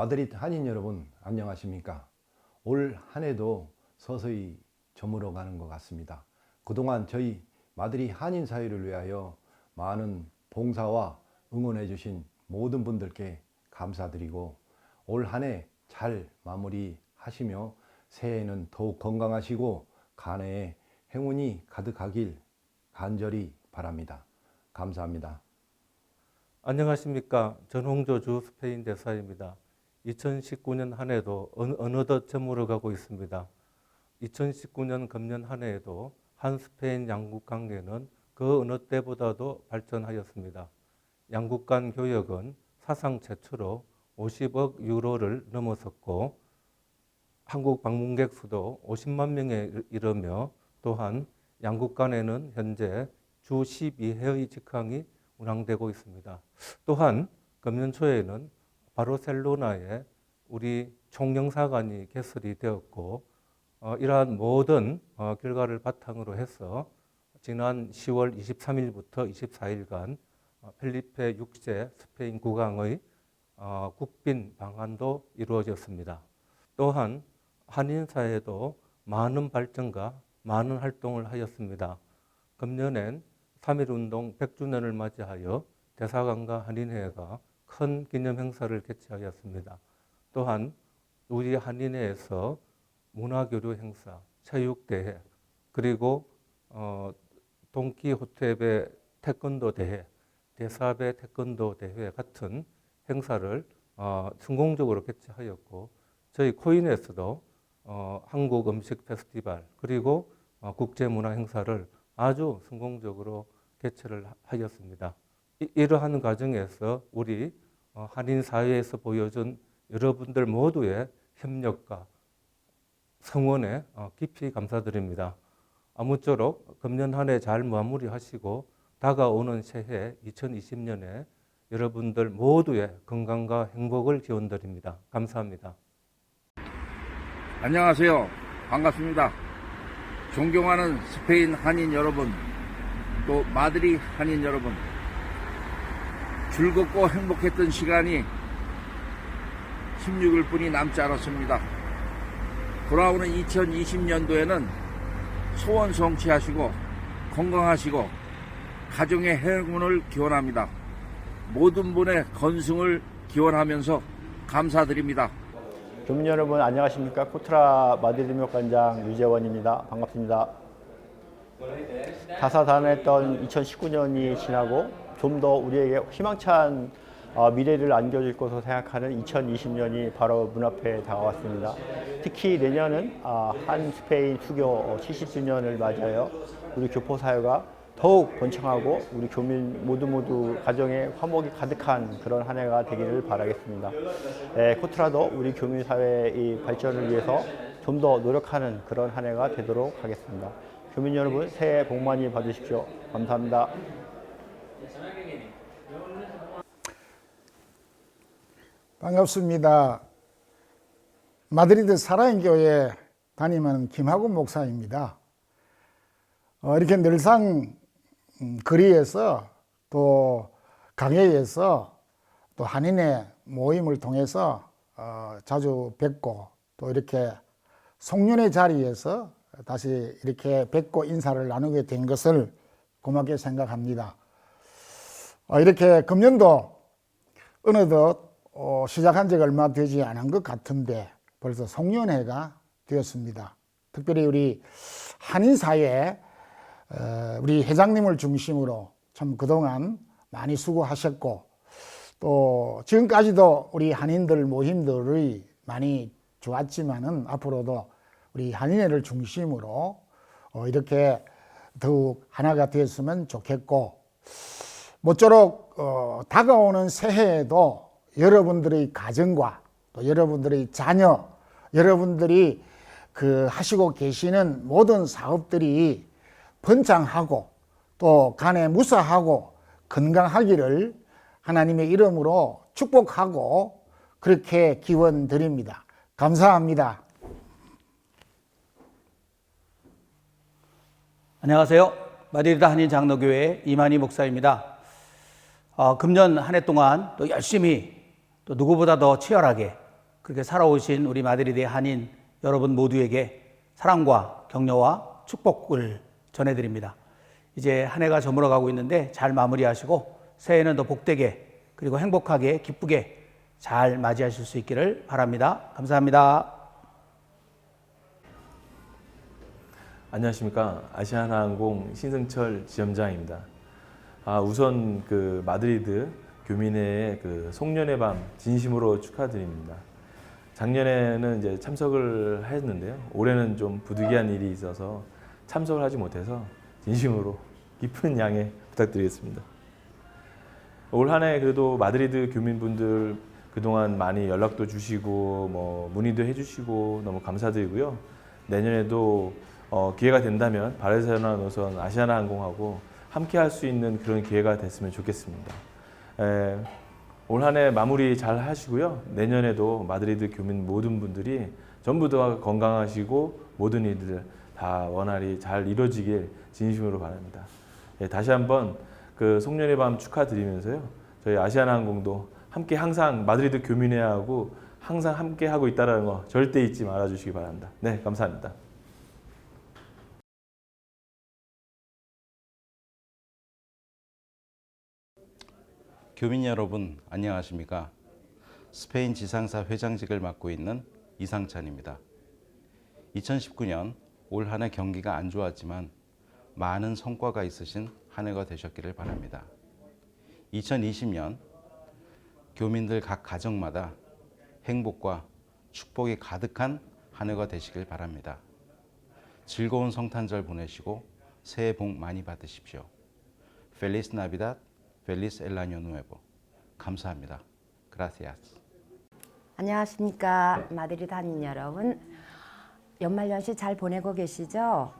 마드리드 한인 여러분 안녕하십니까? 올 한 해도 서서히 저물어 가는 것 같습니다. 그동안 저희 마드리드 한인 사회를 위하여 많은 봉사와 응원해 주신 모든 분들께 감사드리고 올 한 해 잘 마무리하시며 새해에는 더욱 건강하시고 간해에 행운이 가득하길 간절히 바랍니다. 감사합니다. 안녕하십니까. 전홍조주 스페인 대사입니다. 2019년 한 해도 어느- 어느덧 저물어 가고 있습니다. 2019년 금년 한 해에도 한 스페인 양국 관계는 그 어느 때보다도 발전하였습니다. 양국 간 교역은 사상 최초로 50억 유로를 넘어섰고 한국 방문객 수도 50만 명에 이르며 또한 양국 간에는 현재 주 12회의 직항이 운항되고 있습니다. 또한 금년 초에는 바르셀로나에 우리 총영사관이 개설이 되었고 어, 이러한 모든 어, 결과를 바탕으로 해서 지난 10월 23일부터 24일간 어, 펠리페 6세 스페인 국왕의 어, 국빈 방한도 이루어졌습니다. 또한 한인 사회도 많은 발전과 많은 활동을 하였습니다. 금년엔 3.1운동 100주년을 맞이하여 대사관과 한인회가 큰 기념 행사를 개최하였습니다. 또한 우리 한인회에서 문화교류 행사, 체육대회, 그리고 어, 동키호테베 태권도 대회, 대사배 태권도 대회 같은 행사를 어, 성공적으로 개최하였고 저희 코인에서도 어, 한국 음식 페스티벌 그리고 어, 국제문화 행사를 아주 성공적으로 개최를 하- 하였습니다. 이, 이러한 과정에서 우리 어, 한인 사회에서 보여준 여러분들 모두의 협력과 성원에 어, 깊이 감사드립니다. 아무쪼록 금년 한 해 잘 마무리하시고 다가오는 새해 2020년에 여러분들 모두의 건강과 행복을 기원드립니다. 감사합니다. 안녕하세요. 반갑습니다. 존경하는 스페인 한인 여러분, 또 마드리 한인 여러분, 즐겁고 행복했던 시간이 16일 뿐이 남지 않았습니다. 돌아오는 2020년도에는 소원 성취하시고 건강하시고 가정의 행운을 기원합니다. 모든 분의 건승을 기원하면서 감사드립니다. 교민 여러분 안녕하십니까 코트라 마드리드묘 관장 유재원입니다 반갑습니다 다사다난했던 2019년이 지나고 좀 더 우리에게 희망찬 어, 미래를 안겨줄 것으로 생각하는 2020년이 바로 문 앞에 다가왔습니다 특히 내년은 아, 한 스페인 수교 70주년을 맞아요 우리 교포 사회가 더욱 번창하고 우리 교민 모두 모두 가정에 화목이 가득한 그런 한 해가 되기를 바라겠습니다. 에, 코트라도 우리 교민 사회의 발전을 위해서 좀 더 노력하는 그런 한 해가 되도록 하겠습니다. 교민 여러분 새해 복 많이 받으십시오. 감사합니다. 반갑습니다. 마드리드 사랑의 교회 담임하는 김학훈 목사입니다. 어, 이렇게 늘상 음, 거리에서 또 강해에서 또 한인의 모임을 통해서 어, 자주 뵙고 또 이렇게 송년회 자리에서 다시 이렇게 뵙고 인사를 나누게 된 것을 고맙게 생각합니다. 어, 이렇게 금년도 어느덧 어, 시작한 지가 얼마 되지 않은 것 같은데 벌써 송년회가 되었습니다. 특별히 우리 한인 사회 어, 우리 회장님을 중심으로 참 그동안 많이 수고하셨고 또 지금까지도 우리 한인들 모임들이 많이 좋았지만은 앞으로도 우리 한인회를 중심으로 어, 이렇게 더욱 하나가 되었으면 좋겠고 모쪼록 어, 다가오는 새해에도 여러분들의 가정과 또 여러분들의 자녀, 여러분들이 그 하시고 계시는 모든 사업들이 번창하고 또 간에 무사하고 건강하기를 하나님의 이름으로 축복하고 그렇게 기원 드립니다. 감사합니다. 안녕하세요. 마드리드 한인 장로교회 이만희 목사입니다. 어, 금년 한 해 동안 또 열심히 또 누구보다 더 치열하게 그렇게 살아오신 우리 마드리드의 한인 여러분 모두에게 사랑과 격려와 축복을 전해드립니다. 이제 한 해가 저물어가고 있는데 잘 마무리하시고 새해는 더 복되게 그리고 행복하게 기쁘게 잘 맞이하실 수 있기를 바랍니다. 감사합니다. 안녕하십니까 아시아나항공 신승철 지점장입니다. 아, 우선 그 마드리드 교민회의 그 송년회 밤 진심으로 축하드립니다. 작년에는 이제 참석을 했는데요. 올해는 좀 부득이한 일이 있어서 참석을 하지 못해서 진심으로 깊은 양해 부탁드리겠습니다. 올 한 해 그래도 마드리드 교민분들 그동안 많이 연락도 주시고 뭐 문의도 해주시고 너무 감사드리고요. 내년에도 어, 기회가 된다면 바르셀로나 노선 아시아나 항공하고 함께 할 수 있는 그런 기회가 됐으면 좋겠습니다. 에, 올 한해 마무리 잘 하시고요. 내년에도 마드리드 교민 모든 분들이 전부 다 건강하시고 모든 일들 다 원활히 잘 이루어지길 진심으로 바랍니다. 예, 다시 한번 그 송년회 밤 축하드리면서요. 저희 아시아나 항공도 함께 항상 마드리드 교민회하고 항상 함께 하고 있다는 거 절대 잊지 말아 주시기 바랍니다. 네, 감사합니다. 교민 여러분 안녕하십니까? 스페인 지상사 회장직을 맡고 있는 이상찬입니다. 2019년 올 한 해 경기가 안 좋았지만 많은 성과가 있으신 한 해가 되셨기를 바랍니다. 2020년 교민들 각 가정마다 행복과 축복이 가득한 한 해가 되시길 바랍니다. 즐거운 성탄절 보내시고 새해 복 많이 받으십시오. Feliz Navidad, Feliz el Año Nuevo. 감사합니다. Gracias. 안녕하십니까 마드리드 한인 여러분 연말연시 잘 보내고 계시죠?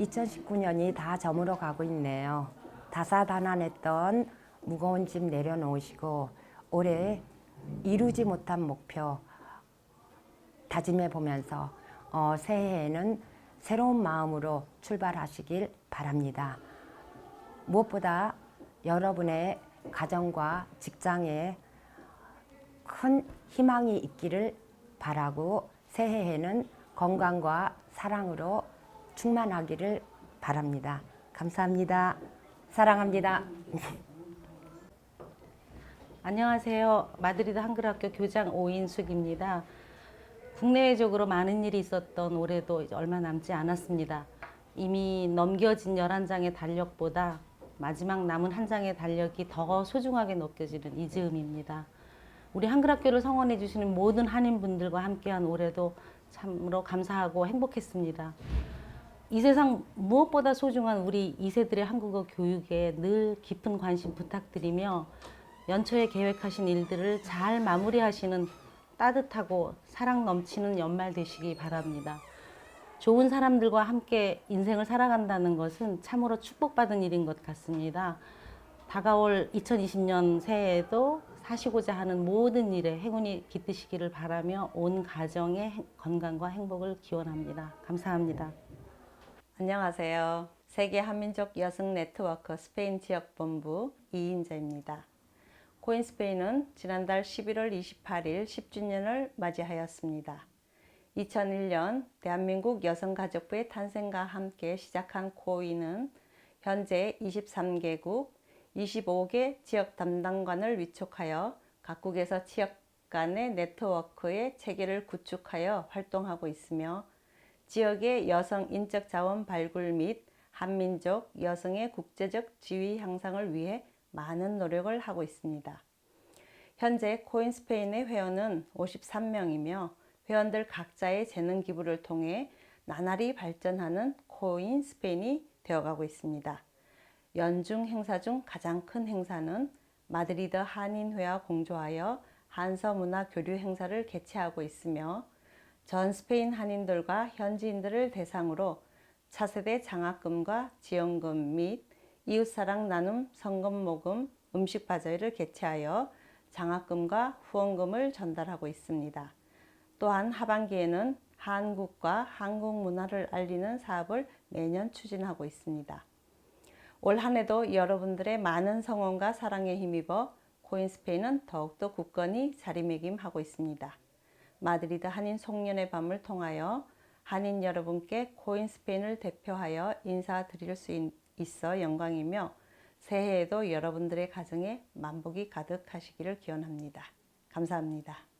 2019년이 다 저물어 가고 있네요 다사다난했던 무거운 짐 내려놓으시고 올해 이루지 못한 목표 다짐해 보면서 어, 새해에는 새로운 마음으로 출발하시길 바랍니다 무엇보다 여러분의 가정과 직장에 큰 희망이 있기를 바라고 새해에는 건강과 사랑으로 충만하기를 바랍니다. 감사합니다. 사랑합니다. 안녕하세요. 마드리드 한글학교 교장 오인숙입니다. 국내외적으로 많은 일이 있었던 올해도 얼마 남지 않았습니다. 이미 넘겨진 11장의 달력보다 마지막 남은 한 장의 달력이 더 소중하게 느껴지는 이 즈음입니다. 우리 한글학교를 성원해 주시는 모든 한인분들과 함께한 올해도 참으로 감사하고 행복했습니다. 이 세상 무엇보다 소중한 우리 2세들의 한국어 교육에 늘 깊은 관심 부탁드리며 연초에 계획하신 일들을 잘 마무리하시는 따뜻하고 사랑 넘치는 연말 되시기 바랍니다. 좋은 사람들과 함께 인생을 살아간다는 것은 참으로 축복받은 일인 것 같습니다. 다가올 2020년 새해에도 사시고자 하는 모든 일에 행운이 깃드시기를 바라며 온 가정의 행- 건강과 행복을 기원합니다. 감사합니다. 안녕하세요. 세계 한민족 여성 네트워크 스페인 지역 본부 이인자입니다. 코인 스페인은 지난달 11월 28일 10주년을 맞이하였습니다. 2001년 대한민국 여성가족부의 탄생과 함께 시작한 코인은 현재 23개국 25개 지역 담당관을 위촉하여 각국에서 지역 간의 네트워크의 체계를 구축하여 활동하고 있으며 지역의 여성 인적 자원 발굴 및 한민족 여성의 국제적 지위 향상을 위해 많은 노력을 하고 있습니다. 현재 코인 스페인의 회원은 53명이며 회원들 각자의 재능 기부를 통해 나날이 발전하는 코인 스페인이 되어가고 있습니다. 연중 행사 중 가장 큰 행사는 마드리드 한인회와 공조하여 한서 문화 교류 행사를 개최하고 있으며 전 스페인 한인들과 현지인들을 대상으로 차세대 장학금과 지원금 및 이웃사랑 나눔 성금 모금 음식 바자회를 개최하여 장학금과 후원금을 전달하고 있습니다. 또한 하반기에는 한국과 한국 문화를 알리는 사업을 매년 추진하고 있습니다. 올 한 해도 여러분들의 많은 성원과 사랑에 힘입어 코인스페인은 더욱더 굳건히 자리매김하고 있습니다. 마드리드 한인 송년회 밤을 통하여 한인 여러분께 코인 스페인을 대표하여 인사드릴 수 있- 있어 영광이며 새해에도 여러분들의 가정에 만복이 가득하시기를 기원합니다. 감사합니다.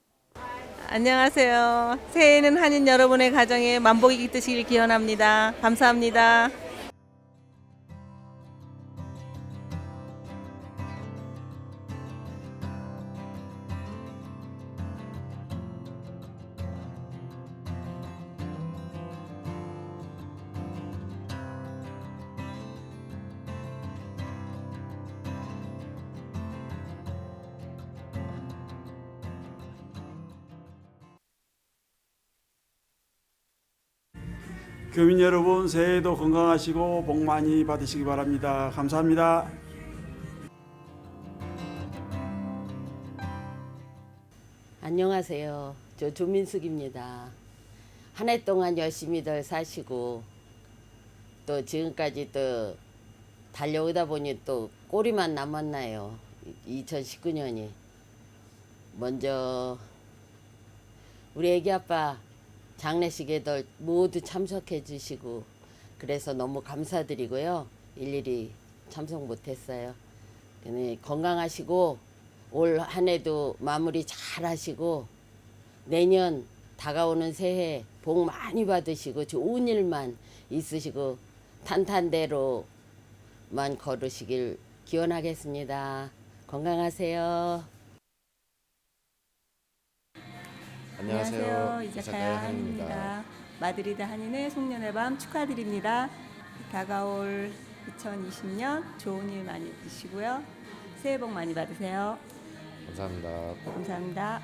안녕하세요. 새해에는 한인 여러분의 가정에 만복이 깃드시길 기원합니다. 감사합니다. 교민 여러분 새해도 건강하시고 복 많이 받으시기 바랍니다. 감사합니다. 안녕하세요. 저 조민숙입니다. 한 해 동안 열심히들 사시고 또 지금까지 또 달려오다 보니 또 꼬리만 남았나요. 2019년이. 먼저 우리 애기 아빠 장례식에들 모두 참석해 주시고 그래서 너무 감사드리고요. 일일이 참석 못했어요. 건강하시고 올 한 해도 마무리 잘 하시고 내년 다가오는 새해 복 많이 받으시고 좋은 일만 있으시고 탄탄대로만 걸으시길 기원하겠습니다. 건강하세요. 안녕하세요. 이자카야 한입니다. 마드리드 한인의 송년회 밤 축하드립니다. 다가올 2020년 좋은 일 많이 있으시고요. 새해 복 많이 받으세요. 감사합니다. 감사합니다.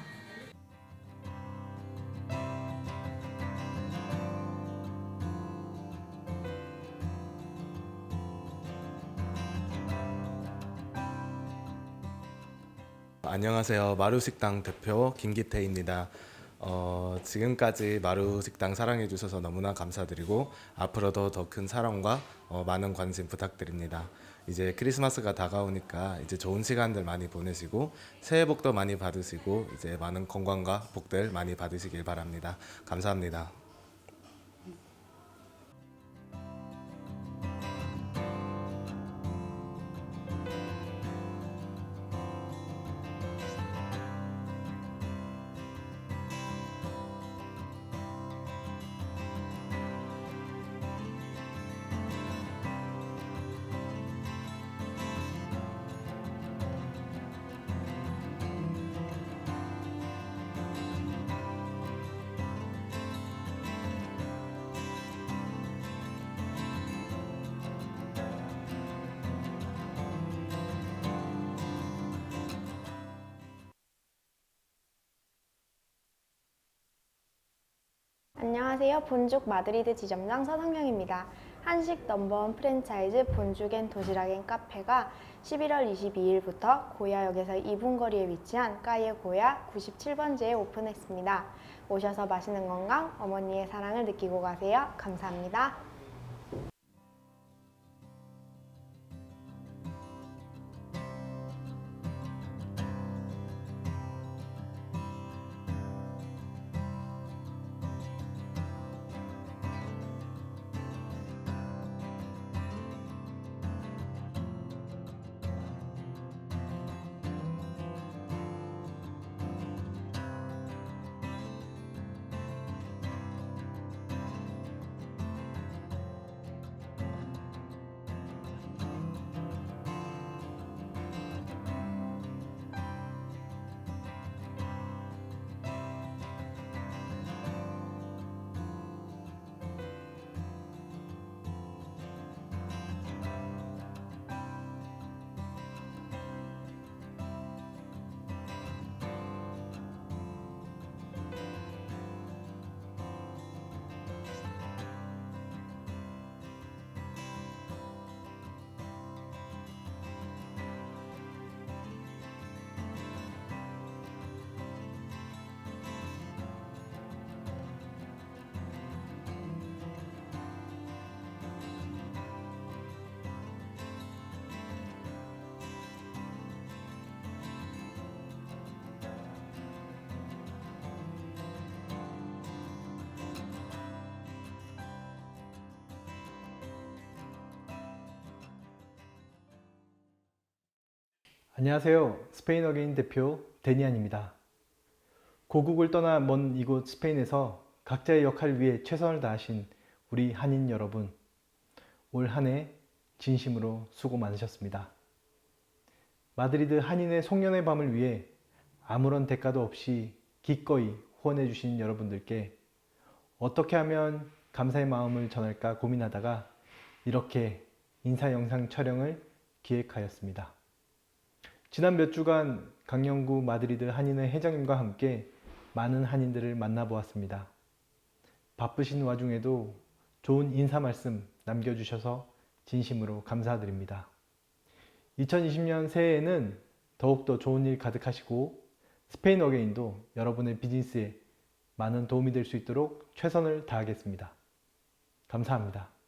안녕하세요. 마루식당 대표 김기태입니다. 어, 지금까지 마루 식당 사랑해 주셔서 너무나 감사드리고 앞으로도 더 큰 사랑과 어, 많은 관심 부탁드립니다. 이제 크리스마스가 다가오니까 이제 좋은 시간들 많이 보내시고 새해 복도 많이 받으시고 이제 많은 건강과 복들 많이 받으시길 바랍니다. 감사합니다. 안녕하세요. 본죽 마드리드 지점장 서상경입니다. 한식 넘버원 프랜차이즈 본죽 앤 도시락 앤 카페가 11월 22일부터 고야역에서 2분 거리에 위치한 까예 고야 97번지에 오픈했습니다. 오셔서 맛있는 건강, 어머니의 사랑을 느끼고 가세요. 감사합니다. 안녕하세요. 스페인 어게인 대표 데니안입니다. 고국을 떠나 먼 이곳 스페인에서 각자의 역할 위해 최선을 다하신 우리 한인 여러분, 올 한 해 진심으로 수고 많으셨습니다. 마드리드 한인의 송년회 밤을 위해 아무런 대가도 없이 기꺼이 후원해 주신 여러분들께 어떻게 하면 감사의 마음을 전할까 고민하다가 이렇게 인사 영상 촬영을 기획하였습니다. 지난 몇 주간 강영구 마드리드 한인회 회장님과 함께 많은 한인들을 만나보았습니다. 바쁘신 와중에도 좋은 인사 말씀 남겨주셔서 진심으로 감사드립니다. 2020년 새해에는 더욱더 좋은 일 가득하시고 스페인 어게인도 여러분의 비즈니스에 많은 도움이 될 수 있도록 최선을 다하겠습니다. 감사합니다.